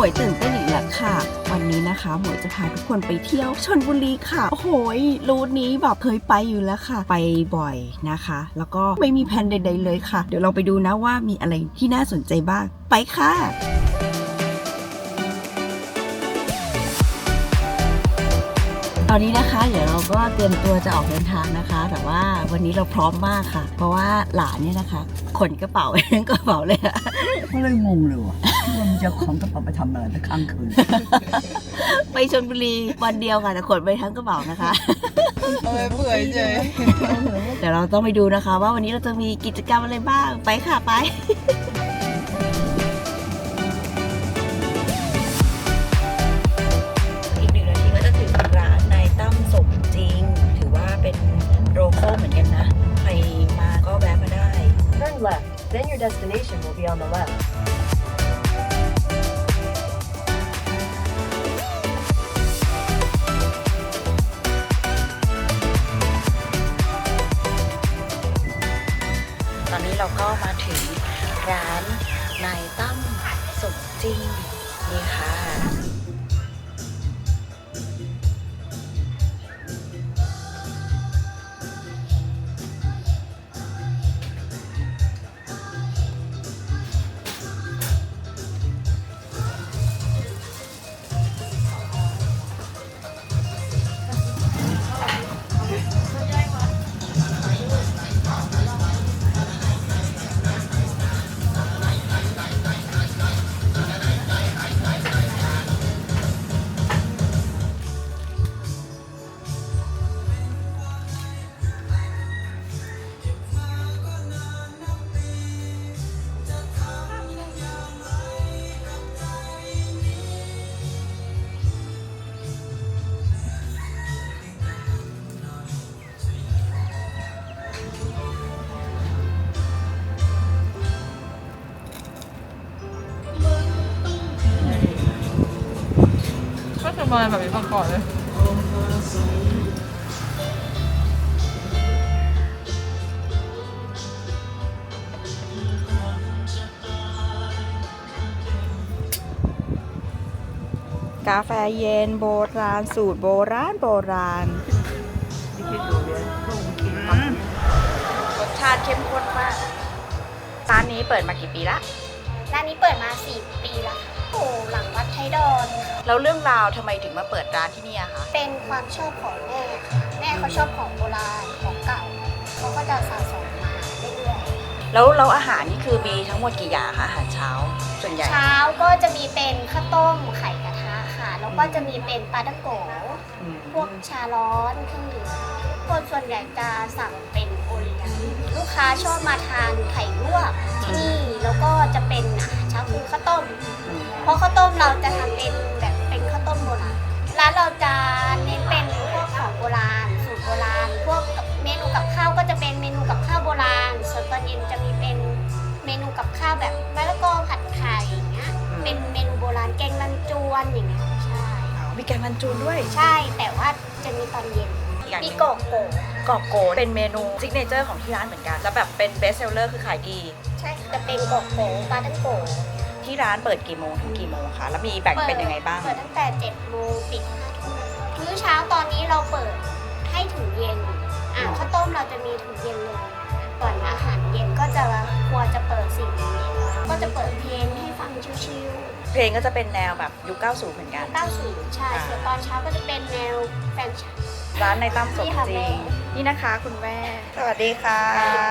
วยตื่นเต้นอีกแล้วค่ะ วันนี้นะคะหมวยจะพาทุกคนไปเที่ยวชนบุรีค่ะ โอ้โหรูทนี้แบบเคยไปอยู่แล้วค่ะ ไปบ่อยนะคะ แล้วก็ไม่มีแผนใด ๆ เลยค่ะ เดี๋ยวเราไปดูนะว่ามีอะไรที่น่าสนใจบ้าง ไปค่ะ ตอนนี้นะคะเดี๋ยวเราก็เตรียมตัวจะออกเดินทางนะคะ แต่ว่าวันนี้เราพร้อมมากค่ะ เพราะว่าหลานเนี่ยนะคะ ขนกระเป๋าทั้งกระเป๋าเลยอะก็เลยงงเลยว่ะว่ามันจะของกระเป๋าไปทำอะไรไปค้างคืนไปชนบุรีวันเดียวค่ะแต่ขนไปทั้งกระเป๋านะคะ เออเบื่อเฉย เดี๋ยวเราต้องไปดูนะคะ ว่าวันนี้เราจะมีกิจกรรมอะไรบ้างไปค่ะไป your destination will be on the left. ตอนนี้เราก็มาถึงร้านนายตั้มสมจริงนี่ค่ะ มาแบบนี้มาก่อนเลยกาแฟเย็นโบราณสูตรโบราณโบราณ รสชาติเข้มข้นมาก ร้านนี้เปิดมากี่ปีละ ร้านนี้เปิดมา 4 ปีแล้วค่ะโอ้หลังวัด ไทยดอนค่ะแล้วเรื่องราวทำไมถึงมาเปิดร้านที่นี่อะคะเป็นความชอบของแม่ค่ะ แม่เขาชอบของโบราณของเก่าเขาก็จะสะสมมาเรื่อยแล้วแล้วอาหารนี่คือมีทั้งหมดกี่อย่างคะอาหารเช้า ส่วนใหญ่ ๆเช้าก็จะมีเป็นข้าวต้มไข่กระทะค่ะ แล้วก็จะมีเป็นปลาดังโกอืมพวกชาร้อนเครื่องดื่มคนส่วนใหญ่จะสั่งเป็นโอเลี้ยง ลูกค้าชอบมาทานไข่ลวกที่นี่แล้วก็จะเป็นอาหารเช้าคือข้าวต้มอืมเพราะข้าวต้มเราจะทำเป็นแบบเป็นข้าวต้มโบราณร้านเราจะเน้นเป็นพวกของโบราณสูตรโบราณ พวกเมนูกับข้าวก็จะเป็นเมนูกับข้าวโบราณ ส่วนตอนเย็นจะมีเป็นเมนูกับข้าวแบบมะละกอผัดไข่อย่างเงี้ยเป็นเมนูโบราณแกงรันจวนอย่างเงี้ยใช่มีแกงมันจูนด้วย ใช่แต่ว่าจะมีตอนเย็นอีกอย่างหมีนึ่งโกโก้ กอบโกเป็นเมนูซิกเนเจอร์ของที่ร้านเหมือนกัน แล้วแบบเป็นเบสเซลเลอร์คือขายดี ใช่จะเป็นโกโก้ปลาตั้งโกที่ร้านเปิดกี่โมงถึงกี่โมงคะแล้วมีแบ่งเป็นยังไงบ้าง เปิดตั้งแต่7โมงปิด5ทุ่มมื้อเช้าตอนนี้เราเปิดให้ถึงเย็นอ่าข้าวต้มเราจะมีถึงเย็นเลยก่อนอาหารเย็นก็จะครัวจะเปิดสี่โมงเย็นก็จะเปิดเพลงให้ฟัง ชิวเพลงก็จะเป็นแนวแบบยุค 90 เหมือนกัน ๆ90ใช่อ่าส่วนตอนเช้าก็จะเป็นแนวแฟนชั่นร้านในตั้มสมนี่ค่ะจริแม่ งนี่นะคะคุณแม่ สวัสดีค่ะ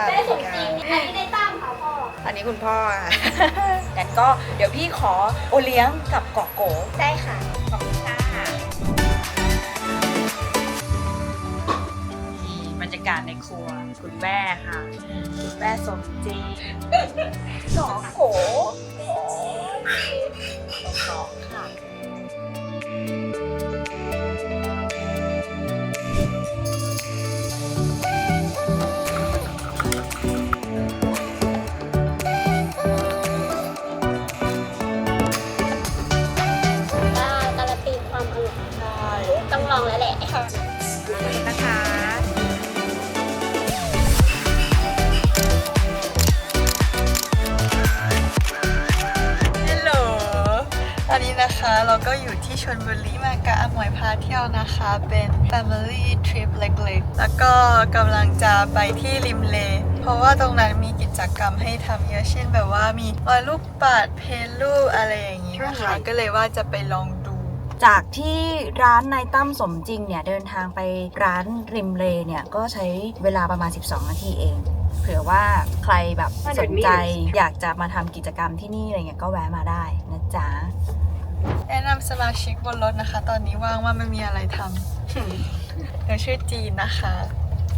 ได้สมจริงอันนี้ได้ตั้มค่ะพ่อ อันนี้คุณพ่อค่ะ งั้นก็เดี๋ยวพี่ขอโอเลี้ยงกับกอกโกได้ค่ะ ขอบคุณค่ะนี่บรรยากาศในครัวคุณแม่ค่ะ คุณแม่สมจริงกอกโก สองค่ะ นะคะเราก็อยู่ที่ชลบุรีมากับอาหมวยพาเที่ยวนะคะ เป็น Family Trip เล็กๆ แล้วก็กำลังจะไปที่ริมเล เพราะว่าตรงนั้นมีกิจกรรมให้ทำเยอะเช่นแบบว่ามีวาดรูปปัดเพนรูปอะไรอย่างนี้นะคะ ก็เลยว่าจะไปลองดูจากที่ร้านนายตั้มสมจริงเนี่ย เดินทางไปร้านริมเลเนี่ย ก็ใช้เวลาประมาณ 12 นาทีเอง เผื่อว่าใครแบบสนใจอยากจะมาทำกิจกรรมที่นี่อะไรเงี้ยก็แวะมาได้นะ จ๊ะแนะนำสมาชิกบนรถนะคะ ตอนนี้ว่างว่าไม่มีอะไรทำหนูชื่อจีนนะคะ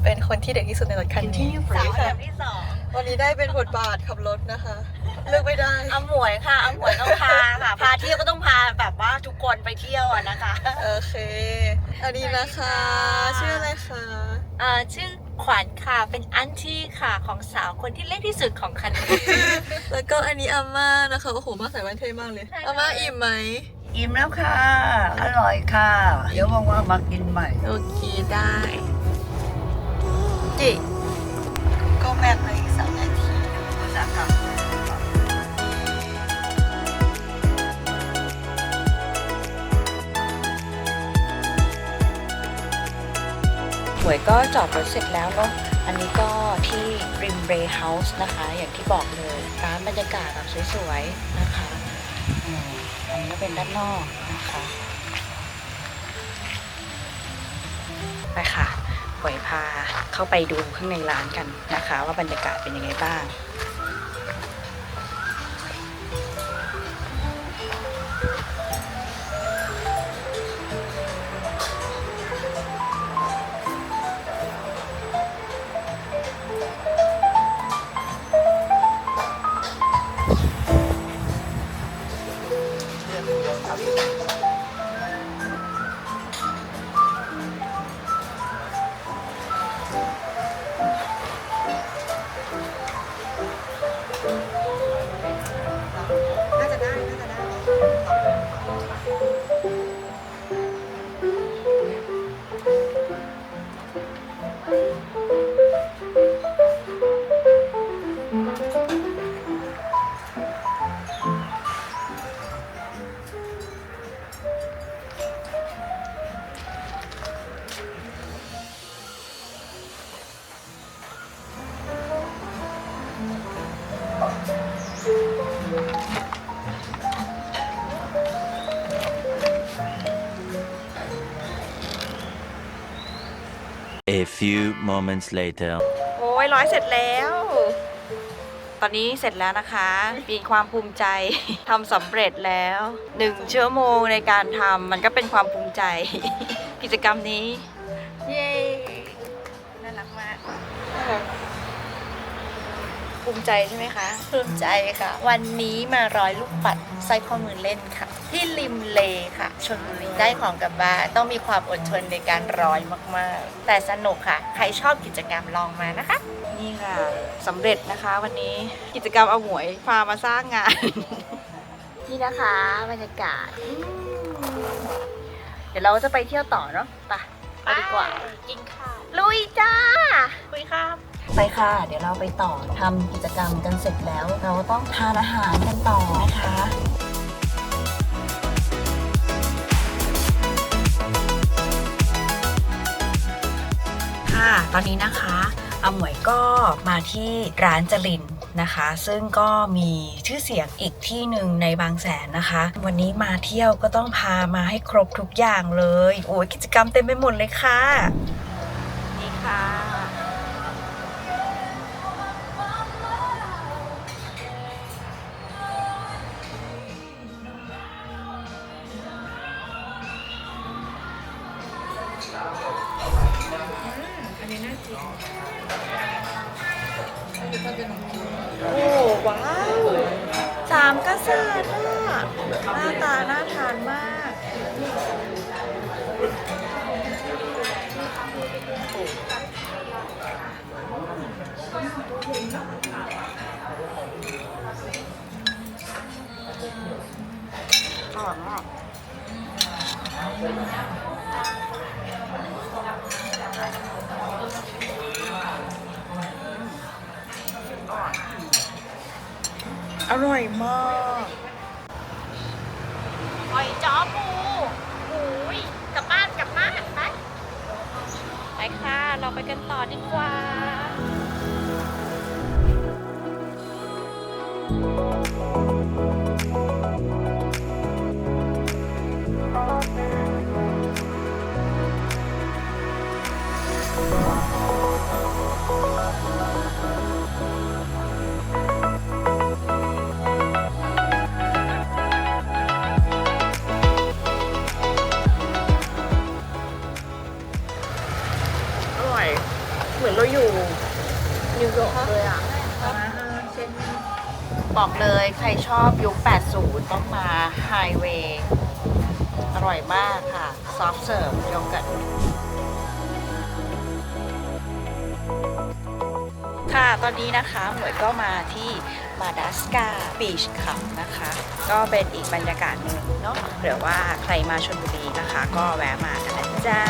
เป็นคนที่เด็กที่สุดในรถคันนี้สาวแบบที่สองวันนี้ได้เป็นบทบาทขับรถนะคะ เลือกไม่ได้อาหมวยค่ะอาหมวยต้องพาค่ะ พาเที่ยวก็ต้องพาแบบว่าทุกคนไปเที่ยวอะนะคะ โอเคอันนี้นะคะ ชื่ออะไรคะเอ่อชื่อ ขวัญค่ะ เป็นอันที่ค่ะของสาวคนที่เล็กที่สุดของคันนี้แล้วก็อันนี้อาม่านะคะโอ้โหมาใส่แว่นเท่มากเลยอาม่าอิ่มไหมอิ่มแล้วค่ะ อร่อยค่ะ เดี๋ยวว่างๆมากินใหม่ โอเคได้จิ ก็จอดรถเสร็จแล้วเนาะอันนี้ก็ที่ริมเรย์เฮาส์นะคะ อย่างที่บอกเลยร้านบรรยากาศแบบสวยๆนะคะอันนี้ก็เป็นด้านนอกนะคะไปค่ะหวยพาเข้าไปดูข้างในร้านกันนะคะ ว่าบรรยากาศเป็นยังไงบ้าง few moments later. โอ้ยร้อยเสร็จแล้ว ตอนนี้เสร็จแล้วนะคะ มีความภูมิใจ ทำสำเร็จแล้วหนึ่งชั่วโมงในการทำมันก็เป็นความภูมิใจ กิจกรรมนี้ เย้น่ารักมากภูมิใจใช่ไหมคะ ภูมิใจค่ะ วันนี้มาร้อยลูกปัดสร้อยข้อมือเล่นค่ะ ที่ริมเลค่ะชนบุรีได้ของกลับบ้านต้องมีความอดทนในการร้อยมากๆ แต่สนุกค่ะ ใครชอบกิจกรรมลองมานะคะ นี่ค่ะสำเร็จนะคะวันนี้กิจกรรมเอาหมวยพามาสร้างงาน นี่นะคะบรรยากาศ เดี๋ยวเราจะไปเที่ยวต่อเนาะไปไปดีกว่า กินข้าวลุยจ้าคุยครับไปค่ะ เดี๋ยวเราไปต่อทำกิจกรรมกันเสร็จแล้ว เราต้องทานอาหารกันต่อนะคะ ตอนนี้นะคะอาหมวยก็มาที่ร้านจรินนะคะ ซึ่งก็มีชื่อเสียงอีกที่หนึ่งในบางแสนนะคะ วันนี้มาเที่ยวก็ต้องพามาให้ครบทุกอย่างเลย โอ้ยกิจกรรมเต็มไปหมดเลยค่ะ โอ้ว้าวสามกษัตริย์อะหน้าตาน่าทานมากอร่อยมาก อร่อยมากหอยจ้อปูหูยกลับบ้านกลับบ้านไป ไปค่ะ เราไปกันต่อดีกว่า นิวยอร์กเลยอะบอกเลยใครชอบยุค 80 ต้องมาไฮเวย์อร่อยมากค่ะ ซอฟเสิร์ฟโยเกิร์ตค่ะ ตอนนี้นะคะหมวยก็มาที่มาดัสกาบีชคับนะคะ ก็เป็นอีกบรรยากาศหนึ่งเนาะหรือว่าใครมาชนบุรีนะคะ ก็แวะมากันนะจ๊ะ